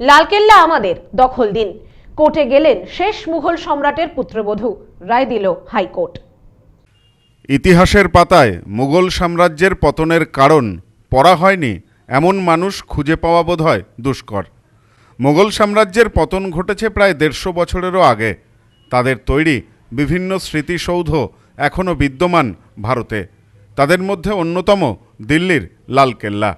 লালকেল্লা আমাদের দখল দিন। কোর্টে গেলেন শেষ মুঘল সম্রাটের পুত্রবধূ, রায় দিল হাইকোর্ট। ইতিহাসের পাতায় মুঘল সাম্রাজ্যের পতনের কারণ পড়া হয়নি এমন মানুষ খুঁজে পাওয়া বোধ হয় দুষ্কর। মুঘল সাম্রাজ্যের পতন ঘটেছে প্রায় দেড়শো বছরেরও আগে। তাদের তৈরি বিভিন্ন স্মৃতিসৌধ এখনও বিদ্যমান ভারতে। তাদের মধ্যে অন্যতম দিল্লির লালকেল্লা।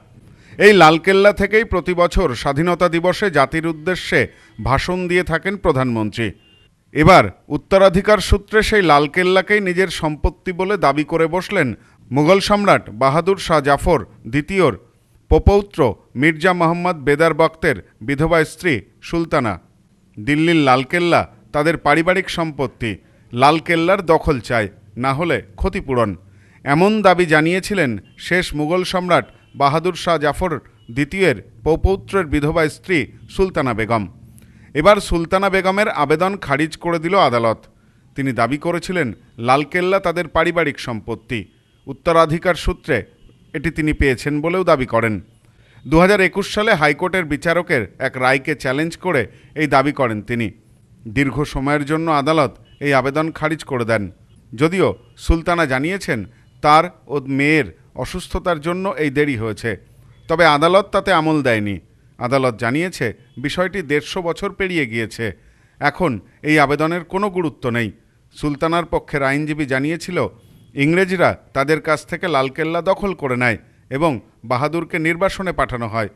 এই লালকেল্লা থেকেই প্রতি বছর স্বাধীনতা দিবসে জাতির উদ্দেশ্যে ভাষণ দিয়ে থাকেন প্রধানমন্ত্রী। এবার উত্তরাধিকার সূত্রে সেই লালকেল্লাকেই নিজের সম্পত্তি বলে দাবি করে বসলেন মুঘল সম্রাট বাহাদুর শাহ জাফর দ্বিতীয়র পপৌত্র মির্জা মোহাম্মদ বেদার বক্তের বিধবা স্ত্রী সুলতানা। দিল্লির লালকেল্লা তাদের পারিবারিক সম্পত্তি, লালকেল্লার দখল চায়, না হলে ক্ষতিপূরণ। এমন দাবি জানিয়েছিলেন শেষ মুঘল সম্রাট বাহাদুর শাহ জাফর দ্বিতীয়ের পৌপৌত্রের বিধবা স্ত্রী সুলতানা বেগম। এবার সুলতানা বেগমের আবেদন খারিজ করে দিল আদালত। তিনি দাবি করেছিলেন, লালকেল্লা তাদের পারিবারিক সম্পত্তি। উত্তরাধিকার সূত্রে এটি তিনি পেয়েছেন বলেও দাবি করেন। দু হাজার একুশ সালে হাইকোর্টের বিচারকের এক রায়কে চ্যালেঞ্জ করে এই দাবি করেন তিনি। দীর্ঘ সময়ের জন্য আদালত এই আবেদন খারিজ করে দেন। যদিও সুলতানা জানিয়েছেন, তার ও মেয়ের অসুস্থতার জন্য এই দেরি হয়েছে। তবে আদালত তাতে আমল দেয়নি। আদালত জানিয়েছে, বিষয়টি দেড়শো বছর পেরিয়ে গিয়েছে। এখন এই আবেদনের কোনো গুরুত্ব নেই। সুলতানার পক্ষের আইনজীবী জানিয়েছিল, ইংরেজরা তাদের কাছ থেকে লালকেল্লা দখল করে নেয় এবং বাহাদুরকে নির্বাসনে পাঠানো হয়।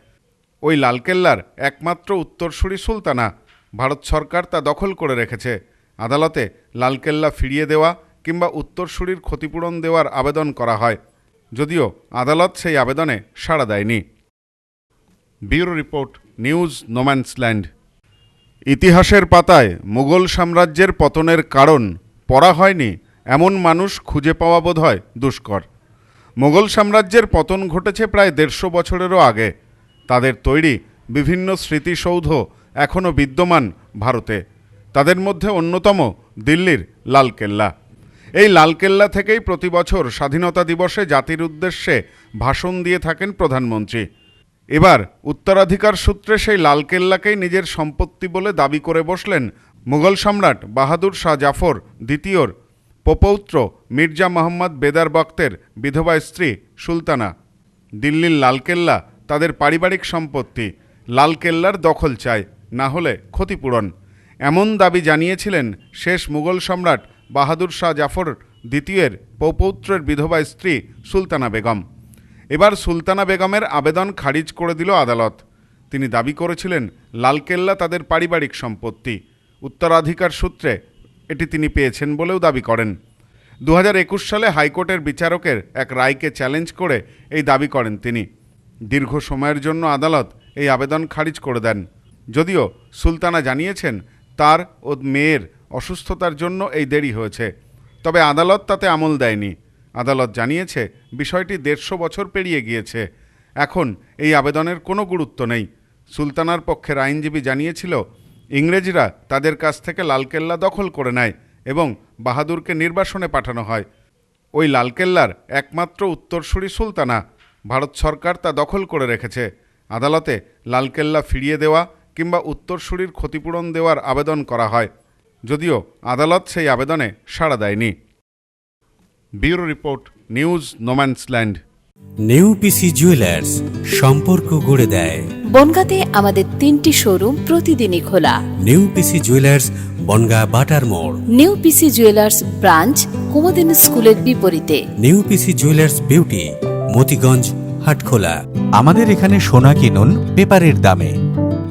ওই লালকেল্লার একমাত্র উত্তরসূরি সুলতানা। ভারত সরকার তা দখল করে রেখেছে। আদালতে লালকেল্লা ফিরিয়ে দেওয়া কিংবা উত্তরসূরির ক্ষতিপূরণ দেওয়ার আবেদন করা হয়। যদিও আদালত সেই আবেদনে সাড়া দেয়নি। ব্যুরো রিপোর্ট, নিউজ নোম্যান্সল্যান্ড ইতিহাসের পাতায় মুঘল সাম্রাজ্যের পতনের কারণ পড়া হয়নি এমন মানুষ খুঁজে পাওয়া বোধ হয় দুষ্কর। মুঘল সাম্রাজ্যের পতন ঘটেছে প্রায় দেড়শো বছরেরও আগে। তাদের তৈরি বিভিন্ন স্মৃতিসৌধ এখনও বিদ্যমান ভারতে। তাদের মধ্যে অন্যতম দিল্লির লালকেল্লা। এই লালকেল্লা থেকেই প্রতি বছর স্বাধীনতা দিবসে জাতির উদ্দেশ্যে ভাষণ দিয়ে থাকেন প্রধানমন্ত্রী। এবার উত্তরাধিকার সূত্রে সেই লালকেল্লাকেই নিজের সম্পত্তি বলে দাবি করে বসলেন মুঘল সম্রাট বাহাদুর শাহ জাফর দ্বিতীয়র পপৌত্র মির্জা মোহাম্মদ বেদার বক্তের বিধবা স্ত্রী সুলতানা। দিল্লির লালকেল্লা তাদের পারিবারিক সম্পত্তি, লালকেল্লার দখল চায়, না হলে ক্ষতিপূরণ। এমন দাবি জানিয়েছিলেন শেষ মুঘল সম্রাট বাহাদুর শাহ জাফর দ্বিতীয়ের পৌপৌত্রের বিধবা স্ত্রী সুলতানা বেগম। এবার সুলতানা বেগমের আবেদন খারিজ করে দিল আদালত। তিনি দাবি করেছিলেন, লালকেল্লা তাদের পারিবারিক সম্পত্তি। উত্তরাধিকার সূত্রে এটি তিনি পেয়েছেন বলেও দাবি করেন। দু হাজার একুশ সালে হাইকোর্টের বিচারকের এক রায়কে চ্যালেঞ্জ করে এই দাবি করেন তিনি। দীর্ঘ সময়ের জন্য আদালত এই আবেদন খারিজ করে দেন। যদিও সুলতানা জানিয়েছেন, তার ও মেয়ের অসুস্থতার জন্য এই দেরি হয়েছে। তবে আদালত তাতে আমল দেয়নি। আদালত জানিয়েছে, বিষয়টি দেড়শো বছর পেরিয়ে গিয়েছে। এখন এই আবেদনের কোনো গুরুত্ব নেই। সুলতানার পক্ষের আইনজীবী জানিয়েছিল, ইংরেজরা তাদের কাছ থেকে লালকেল্লা দখল করে নেয় এবং বাহাদুরকে নির্বাসনে পাঠানো হয়। ওই লালকেল্লার একমাত্র উত্তরসূরি সুলতানা। ভারত সরকার তা দখল করে রেখেছে। আদালতে লালকেল্লা ফিরিয়ে দেওয়া কিংবা উত্তরসূরির ক্ষতিপূরণ দেওয়ার আবেদন করা হয়। যদিও আদালত সেই আবেদনে সাড়া দেয়নি। Bureau report news no man's land new PC jewellers সম্পর্ক গড়ে দেয়। বনগাঁতে আমাদের তিনটি শোরুম প্রতিদিনই খোলা। নিউ পিসি জুয়েলার্স বনগা বাটার মোড়। New PC jewellers branch Kumudini স্কুলের বিপরীতে। New PC jewellers beauty Motiganj Hatkhola. আমাদের এখানে সোনা কিনুন পেপারের দামে।